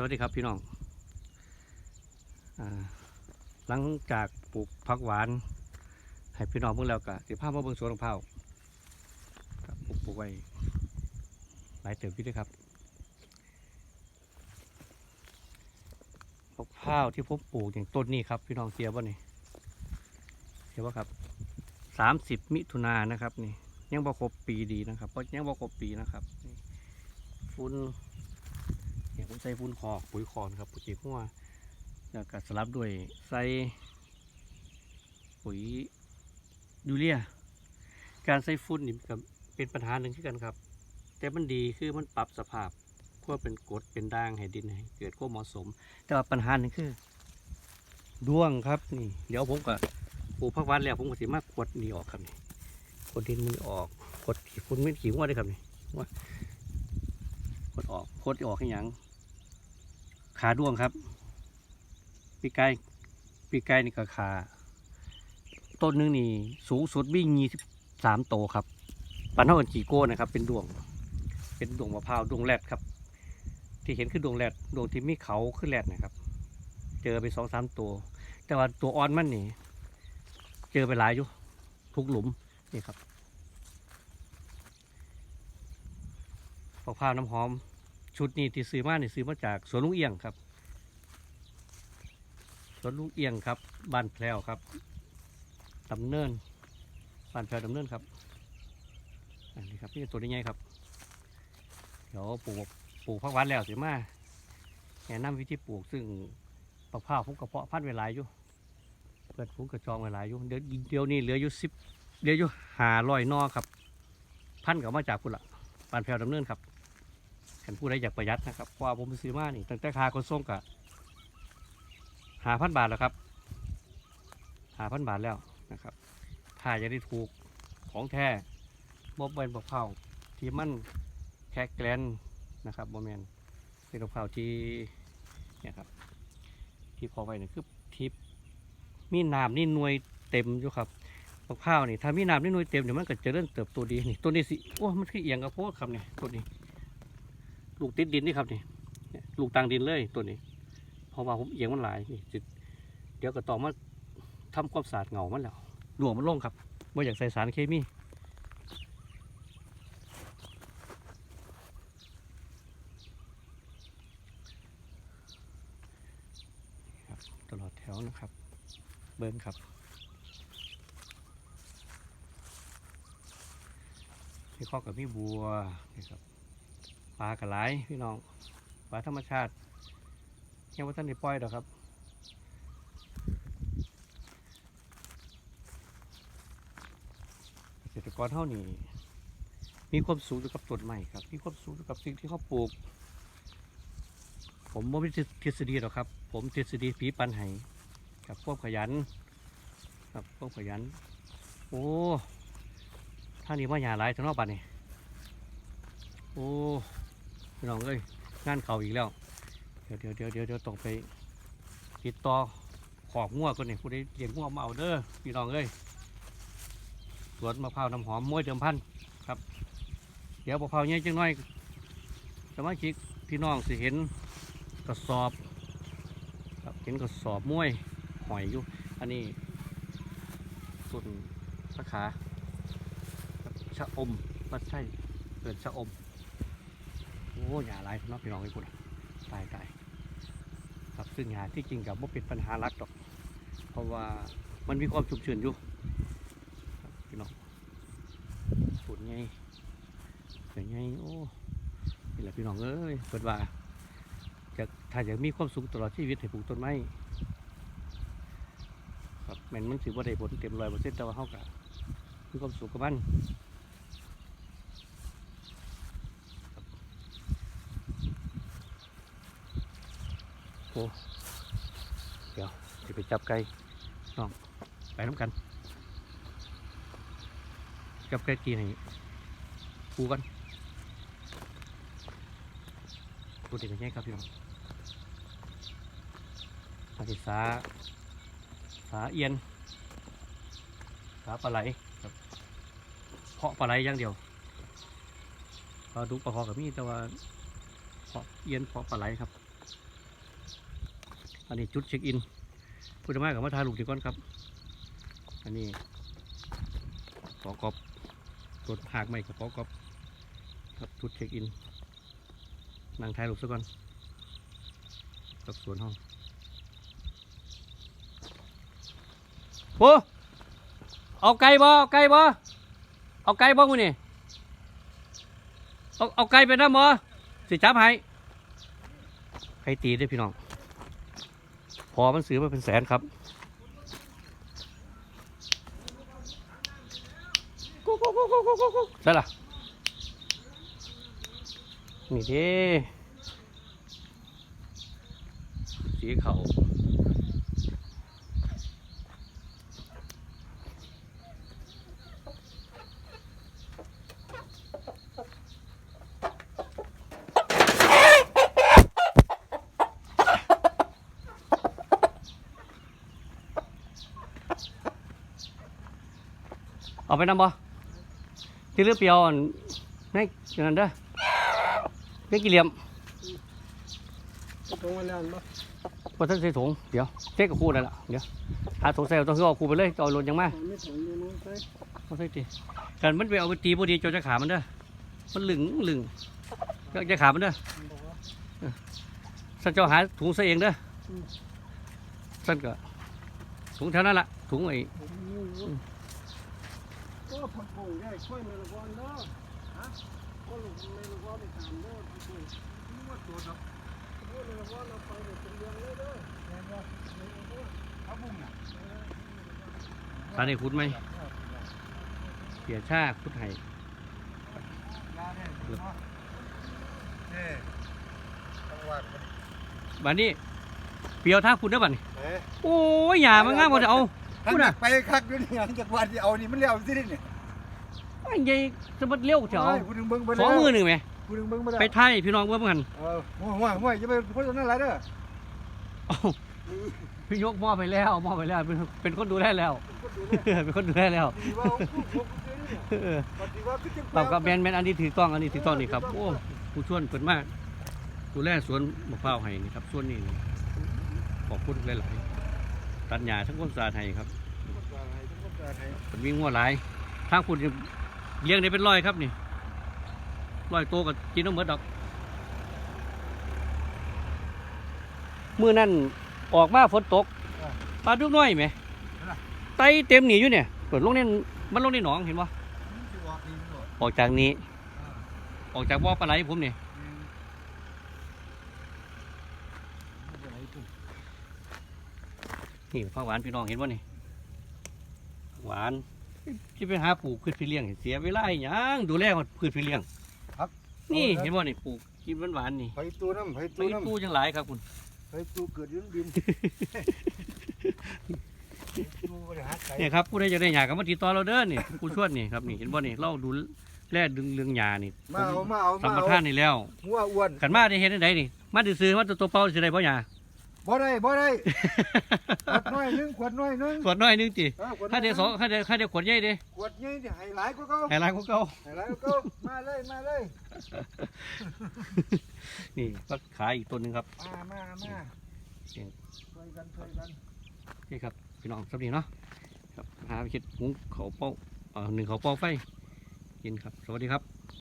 สวัสดีครับพี่น้องอหลังจากปลูกผักหวาน ให้พี่น้องเบิ่งแล้วก็สิพามาเบิ่งสวนมะพร้าปลูกปลูกไว้หลายเติบพี่ด้วยครับมะพร้าวที่ผมปลูกอย่างต้นนี้ครับ พี่น้องเสียบ่นี่เสียบ่ครับสามสิบมิถุนายนนะครับ นี่ยังบ่ครบปีดีนะครับเพราะยังบ่ครบปีนะครับฟุ้น ผมใส่ฟุ้นคอกปุ๋ยคอนครับปุ๋ยหัวแล้วก็สลับด้วยใส่ปุ๋ยยูเรีย การใส่ฟุ้นนี่ก็เป็นปัญหาหนึ่งที่กันครับ แต่มันดีคือมันปรับสภาพเพื่อเป็นกรดเป็นด่างให้ดินให้เกิดความเหมาะสม แต่ว่าปัญหาหนึ่งคือด้วงครับนี่ เดี๋ยวผมก็ปลูกพักวานแล้วผมก็สิมากกดนี่ออกครับนี่กดดินมันออกกดขี้ฟุ้นไม่ขี้หัวได้ครับนี่ว่ากดออกโคดออกให้ยัง ขาด้วงครับ ปีกไก่ปีกไก่นี่ก็ขาต้นนึงนี่สูงสุดวิ่งยี่สิบสามโตครับปันเท่ากันจีโก้นะครับ เป็นดวง เป็นดวงมะพร้าวดวงแรดครับ ที่เห็นคือดวงแรดดวงที่มีเขาขึ้นแรดนะครับ เจอไปสองสามตัว แต่ว่าตัวอ่อนมันนี่เจอไปหลายอยู่ทุกหลุมนี่ครับมะพร้าวน้ำหอม ชุดนี้ที่ซื้อมาเนี่ซื้อมาจากสวนลุงเอียงครับ สวนลุงเอียงครับบ้านแพรวครับดำเนินบ้านแพรวดำเนินครับอันนี้ครับนี่ตัวนี้ไงครับเดี๋ยวปลูกปลูกพักวานแล้วสิมาแนะนำวิธีปลูกซึ่งมะพร้าวผมกระเพาะพันธุ์ไว้หลายอยู่เปิดผมกระจองไว้หลายอยู่เดี๋ยวเดี๋ยวนี้เหลืออยู่สิบเหลืออยู่หาร้อยนอครับ พันธุ์ก็มาจากพุ่นละบ้านแพรวดำเนินครับ ขันผู้ใดอยากประหยัดนะครับเพราะว่าผมไปซื้อมานี่ตั้งแต่คาคนส่งกะหาพันบาทแล้วครับหาพันบาทแล้วนะครับถ้าจะได้ถูกของแท้บ่เป็นบักเผาที่มันแค่แกลนนะครับโมเมนเป็นบกเผาที่เนี่ยครับที่พอไว้นี่คือทิปมีน้ำนี่หน่วยเต็มอยู่ครับมะพรานี่ถ้ามีน้ำนิดหน่อยเต็มเดี๋ยวมันก็จะเริ่มเติบโตดีนี่ต้นนี้สิโอ้มันคือเอียงกับโพดครับเนี่ยต้นนี้ ลูกติดดินนี่ครับนี่ลูกต่างดินเลยต้นนี้เพราะว่าผมเอียงมันหลายนี่จิเดี๋ยวก็ต่อมาทำความสะอาดเหงามันแล้วดวงมันลงครับไม่อยากใส่สารเคมีตลอดแถวนะครับ เบิ้งครับที่ข้อกับพี่บัวนี่ครับ ปลากระไหลพี่น้องปลาธรรมชาติยังว่าท่านได้ปล่อยดอกครับเกษตรกรเท่านี้ มีความสูงกับต้นไม้ครับ มีความสูงกับสิ่งที่เขาปลูก ผมไม่มีทฤษฎีหรอกครับ ผมทฤษฎีผีปันไห้กับความขยัน ครับความขยัน โอ้ท่านี้ว่าหยาหลายทั้งนอกบ้านนี่โอ้ พี่น้องเอ้ยงานเขาอีกแล้ว เดี๋ยวเดี๋ยวเดี๋ยวเดี๋ยวเดี๋ยวต้องไปติดต่อขอบงัวคนนี้ผู้ใดเลี้ยงงัวมาเอาเด้อพี่น้องเอ้ยสวนมะพร้าวน้ำหอมมวยเดิมพันครับ เดี๋ยวมะพร้าวเนี้ยจังน้อยสมาชิกพี่น้องสิเห็นกระสอบครับเห็นกระสอบมวยหอยอยู่ อันนี้ส่วนสาขาชะอมไม่ใช่เกิดชะอม โอ้ยาหลายเนาะพี่น้องไอ้คุณตายตายครับซึ่งยาที่จริงกับว่าเป็นปัญหาหลักดอก เพราะว่ามันมีความชุ่มชื้นอยู่พี่น้องฝุ่นไงเกิดไงโอ้นี่แหละพี่น้องเอ้ยเปิดว่าจะถ้าอยากมีความสุขตลอดชีวิตให้ปลูกต้นไม้ครับแมันมันสิบ่ได้ผลเต็มร้อยเปอร์เซ็นต์แต่ว่าเฮากะมีความสุขกับมัน โเดี๋ยวจะไปจับไก่น้องไปน้ำกัน จับไก่กีให้ปูกันปูติดกันแย่ครับพี่น้องอาทิสาสาเอียนสาปลาไหลครับเพาะปลาไหลอย่างเดียวปลาดุกปลาคอกับมีแต่ว่าเพาะเอียนเพาะปลาไหลครับ อันนี้จุดเช็คอินพูดมากับมาถ่ายรูปดีก่อนครับ อันนี้ขอกอบรถหากไม่กับขอกอบครับจุดเช็คอินนั่งถ่ายรูปซะก่อนกับสวนห้องโอ้เอาไก่บ่เอาไก่บ่เอาไก่บ่กูนี่เอาเอาไก่ไปน้ำบ่สิจับให้ไก่ตีด้วยพี่น้อง อมันซื้อมาเป็นแสนครับกุ๊กกุ๊กกุ๊กกุ๊กกุ๊กกุ๊กใช่ล่ะ นี่เด้สีเขา เอาไปนำบ่ที่เรือเปรียวอันนี่อย่างนั้นเด้อเรียกกี่เหลี่ยมตรงวันนั้นบ่ว่าท่านใส่ถุงเดี๋ยวเทกับคู่นั่นแหละเดี๋ยวหาถุงใส่ต้องคือเอาคู่ไปเลยเอารถยังมาไม่ถึงอยู่นู้นใช่ไม่ใช่ตีกันมันไปเอาไปตีพอดีจนจะขามันเด้อมันหลึงหลึงจะจะขามันเด้อบอกว่าสันเจ้าหาถุงใส่เองเด้ออสันก็ถุงแถวนั้นละถุงไอ้ผมนี่อยู่ ก็ผักบุ้งได้ช่วยเมลกอนเด้อฮะก็ลูกเมลกอนไปตามเด้อผักบุ้งนี่ว่าตัวดอกเมลกอนเราไปเดี๋ยวเป็นเรื่องเลยเด้อแม่นบ่เมลกอนผักบุ้งน่ะสารไอ้ขุดไหมเสียชาขุดไห้ยาได้เนาะเอ้จังหวัดบัดนี้เปรียวท่าขุดได้อบัดนี้เอ๊ะโอ้ยหยามันง่ายหมดเอา พูดน่ะไปคักอยู่นี่จังหวัดที่เอานี่มันแล้วสิเนี่ยไอ้ยัยสมบัติเลี้ยวเจ้าพูดถึงเบิ่งไปสองมือหนึ่งไหมพูดถึงเบิ่งไปแล้วไปไทยพี่น้องเบิ่งกันเออห่วยห่วยห่วยจะไปพูดตรงนั้นอะไรเด้อเอ้าพี่ยกหม้อไปแล้วหม้อไปแล้วเป็นเป็นคนดูแลแล้ว เป็นคนดูแลแล้วดีว่าผู้ปกครองเนี่ยเออปฏิว่าคือจังตอบกับแมนแมนอันนี้ถือกล้องอันนี้ถือกล้องนี่ครับโอ้ผู้ช่วยเปิดมากดูแลสวนมะพร้าวให้นี่ครับส่วนนี้นี่ขอบคุณหลายๆตัดหญ้าทั้งความสะอาดให้ครับ มันมีงัวหลายทางคุณเลี้ยงได้เป็นร้อยครับนี่ร้อยโตกับกินน้ำเหมือดดอกเมื่อนั่นออกมาฝนตกปลาดุกน้อยไหมไตเต็มหนีอยู่เนี่ยเปิดลงในมันลงในหนองเห็นปะออกจากนี้ ออกจากบ่อปลาไหลผมนี่นี่ผักหวานพี่น้องเห็นป่ะนี่ หวานที่ไปหาปลูกพืชพี่เลี้ยงเสียเวลาอหย่างดูแลมันพืชพี่เลี้ยงครับ นี่เห็นป่ะนี่ปลูกกินหวานๆนี่ไฟตัวน้ำไฟตัไม่วน้ำตู้จังหลายครับคุณไฟตัวเกิดอยืนดินดูบริหารไก่เนี่ยครับผู้ใดจะได้หยากับมาติดต่อเราเด้อนี่ผู้ช่วยนี่ครับนี่เห็นป่ะนี่เราดูแลดึงเรื่องหยานี่มาเอามาเอาสัมามปเอาทานนี่แล้วหัวอ้วนขันมาได้เห็นได้นี่มาซื้อๆมาตัวตัวเปล่าสิได้บ่หยา บ่ได้บ่ได้ขวดน้อยหนึงขวดน้อยหนึงขวดน้อยหนึงติเออขวดน้ถ้าอยหเดี๋นึ่ยวสองถ้าเดี๋ยวถ้าเดี๋ยวขวดใหญ่เด้ขวดใหญ่นี่ให้หลายกว่าเก่าให้หลายกว่าเก่าให้หลายกว่าเก่ามาเลยมาเลยนี่ก็ขายอีกตัวหนึงครับ มามามาช่วยกันช่วยกันนี่ครับพี่น้องสวัสดีเนาะครับหาไปคิดหุงเขาวเป้าเอ่อหนึ่งเขาวเป้าไฟกินครับ สวัสดีครับ